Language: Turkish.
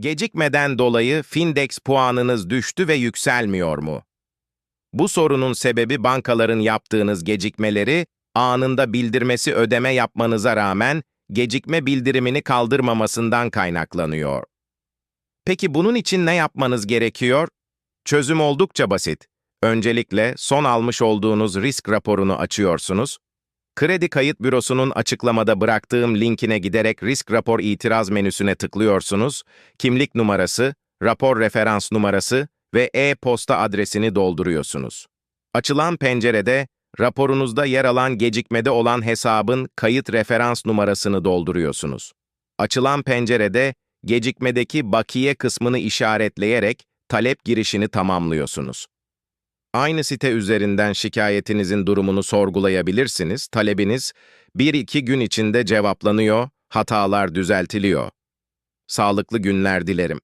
Gecikmeden dolayı Findex puanınız düştü ve yükselmiyor mu? Bu sorunun sebebi bankaların yaptığınız gecikmeleri anında bildirmesi ödeme yapmanıza rağmen gecikme bildirimini kaldırmamasından kaynaklanıyor. Peki bunun için ne yapmanız gerekiyor? Çözüm oldukça basit. Öncelikle son almış olduğunuz risk raporunu açıyorsunuz. Kredi Kayıt Bürosu'nun açıklamada bıraktığım linkine giderek risk rapor itiraz menüsüne tıklıyorsunuz. Kimlik numarası, rapor referans numarası ve e-posta adresini dolduruyorsunuz. Açılan pencerede raporunuzda yer alan gecikmede olan hesabın kayıt referans numarasını dolduruyorsunuz. Açılan pencerede gecikmedeki bakiye kısmını işaretleyerek talep girişini tamamlıyorsunuz. Aynı site üzerinden şikayetinizin durumunu sorgulayabilirsiniz. Talebiniz 1-2 gün içinde cevaplanıyor, hatalar düzeltiliyor. Sağlıklı günler dilerim.